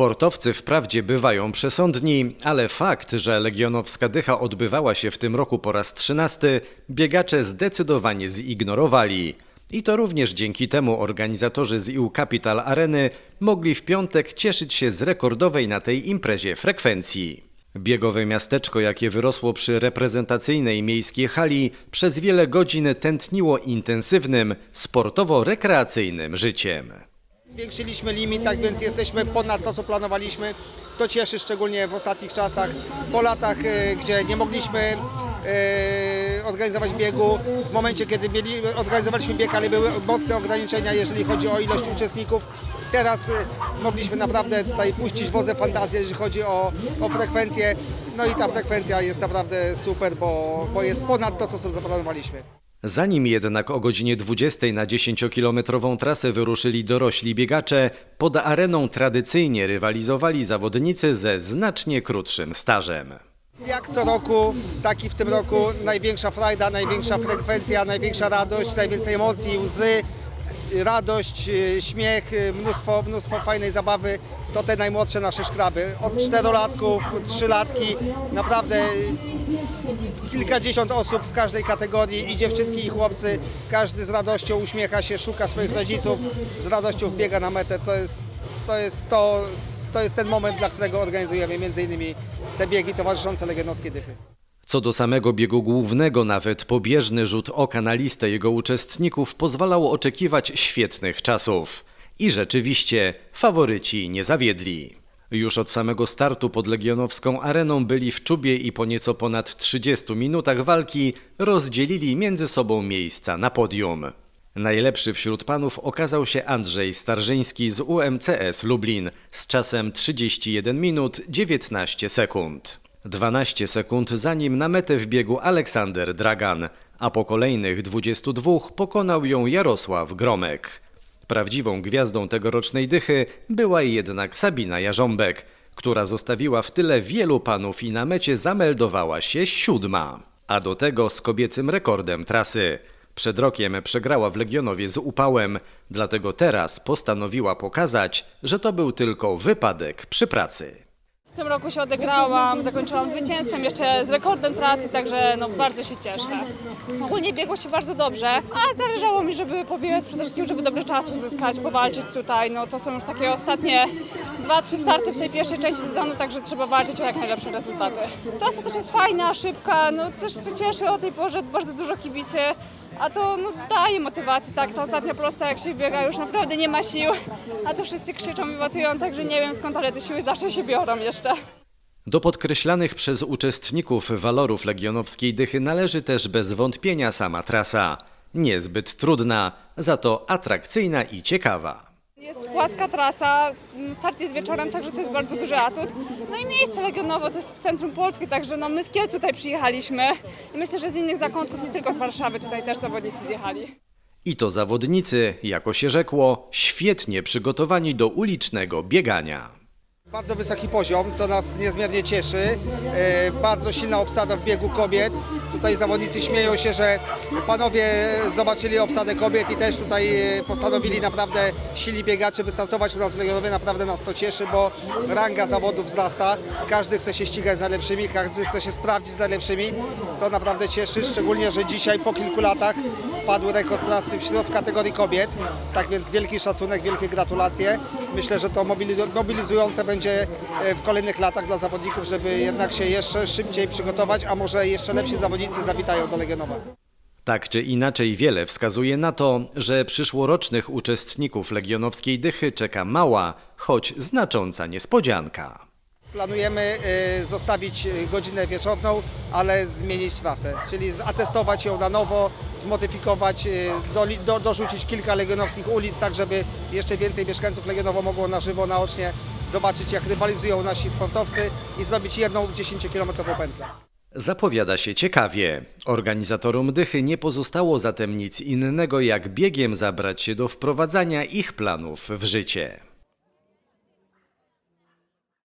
Sportowcy wprawdzie bywają przesądni, ale fakt, że Legionowska Dycha odbywała się w tym roku po raz trzynasty, biegacze zdecydowanie zignorowali. I to również dzięki temu organizatorzy z EU Capital Areny mogli w piątek cieszyć się z rekordowej na tej imprezie frekwencji. Biegowe miasteczko, jakie wyrosło przy reprezentacyjnej miejskiej hali, przez wiele godzin tętniło intensywnym, sportowo-rekreacyjnym życiem. Zwiększyliśmy limit, tak więc jesteśmy ponad to, co planowaliśmy. To cieszy szczególnie w ostatnich czasach. Po latach, e, gdzie nie mogliśmy e, organizować biegu, w momencie, kiedy mieli, organizowaliśmy bieg, ale były mocne ograniczenia, jeżeli chodzi o ilość uczestników. Teraz e, mogliśmy naprawdę tutaj puścić wozę fantazji, jeżeli chodzi o, o frekwencję. No i ta frekwencja jest naprawdę super, bo, bo jest ponad to, co sobie zaplanowaliśmy. Zanim jednak o godzinie 20 na 10-kilometrową trasę wyruszyli dorośli biegacze, pod areną tradycyjnie rywalizowali zawodnicy ze znacznie krótszym stażem. Jak co roku, tak i w tym roku największa frajda, największa frekwencja, największa radość, najwięcej emocji, łzy, radość, y, śmiech, y, mnóstwo, mnóstwo fajnej zabawy. To te najmłodsze nasze szkraby. Od czterolatków, trzylatki, naprawdę kilkadziesiąt osób w każdej kategorii i dziewczynki i chłopcy. Każdy z radością uśmiecha się, szuka swoich rodziców, z radością wbiega na metę. To jest to, jest to, to jest ten moment, dla którego organizujemy innymi te biegi towarzyszące Legionowskiej Dychy. Co do samego biegu głównego, nawet pobieżny rzut oka na listę jego uczestników pozwalał oczekiwać świetnych czasów. I rzeczywiście faworyci nie zawiedli. Już od samego startu pod Legionowską Areną byli w czubie i po nieco ponad 30 minutach walki rozdzielili między sobą miejsca na podium. Najlepszy wśród panów okazał się Andrzej Starzyński z UMCS Lublin z czasem 31 minut 19 sekund. 12 sekund za nim na metę wbiegł Aleksander Dragan, a po kolejnych 22 pokonał ją Jarosław Gromek. Prawdziwą gwiazdą tegorocznej dychy była jednak Sabina Jarząbek, która zostawiła w tyle wielu panów i na mecie zameldowała się siódma, a do tego z kobiecym rekordem trasy. Przed rokiem przegrała w Legionowie z upałem, dlatego teraz postanowiła pokazać, że to był tylko wypadek przy pracy. W tym roku się odegrałam, zakończyłam zwycięstwem, jeszcze z rekordem trasy, także no bardzo się cieszę. Ogólnie biegło się bardzo dobrze, a zależało mi, żeby pobiec, przede wszystkim, żeby dobry czas uzyskać, powalczyć tutaj. No to są już takie ostatnie dwa, trzy starty w tej pierwszej części sezonu, także trzeba walczyć o jak najlepsze rezultaty. Trasa też jest fajna, szybka, no też co cieszy o tej porze bardzo dużo kibicy. A to no, daje motywację, tak? Ta ostatnia prosta, jak się biega, już naprawdę nie ma sił. A tu wszyscy krzyczą i watują, także nie wiem skąd, ale te siły zawsze się biorą jeszcze. Do podkreślanych przez uczestników walorów legionowskiej dychy należy też bez wątpienia sama trasa. Niezbyt trudna, za to atrakcyjna i ciekawa. Jest płaska trasa, start jest wieczorem, także to jest bardzo duży atut. No i miejsce Legionowo to jest w centrum Polski, także no my z Kielc tutaj przyjechaliśmy i myślę, że z innych zakątków, nie tylko z Warszawy, tutaj też zawodnicy zjechali. I to zawodnicy, jako się rzekło, świetnie przygotowani do ulicznego biegania. Bardzo wysoki poziom, co nas niezmiernie cieszy. E, Bardzo silna obsada w biegu kobiet. Tutaj zawodnicy śmieją się, że panowie zobaczyli obsadę kobiet i też tutaj e, postanowili naprawdę silni biegacze wystartować u nas w Legionowie. Naprawdę nas to cieszy, bo ranga zawodów wzrasta. Każdy chce się ścigać z najlepszymi, każdy chce się sprawdzić z najlepszymi. To naprawdę cieszy, szczególnie, że dzisiaj po kilku latach padł rekord trasy wśród kategorii kobiet. Tak więc wielki szacunek, wielkie gratulacje. Myślę, że to mobilizu- mobilizujące będzie e, w kolejnych latach dla zawodników, żeby jednak się jeszcze szybciej przygotować, a może jeszcze lepsi zawodnicy zawitają do Legionowa. Tak czy inaczej wiele wskazuje na to, że przyszłorocznych uczestników legionowskiej dychy czeka mała, choć znacząca niespodzianka. Planujemy e, zostawić e, godzinę wieczorną, ale zmienić trasę, czyli zatestować ją na nowo, zmodyfikować, e, doli- do, dorzucić kilka legionowskich ulic, tak żeby jeszcze więcej mieszkańców Legionowa mogło na żywo, naocznie zobaczyć jak rywalizują nasi sportowcy i zrobić jedną 10-kilometrową pętlę. Zapowiada się ciekawie. Organizatorom dychy nie pozostało zatem nic innego jak biegiem zabrać się do wprowadzania ich planów w życie.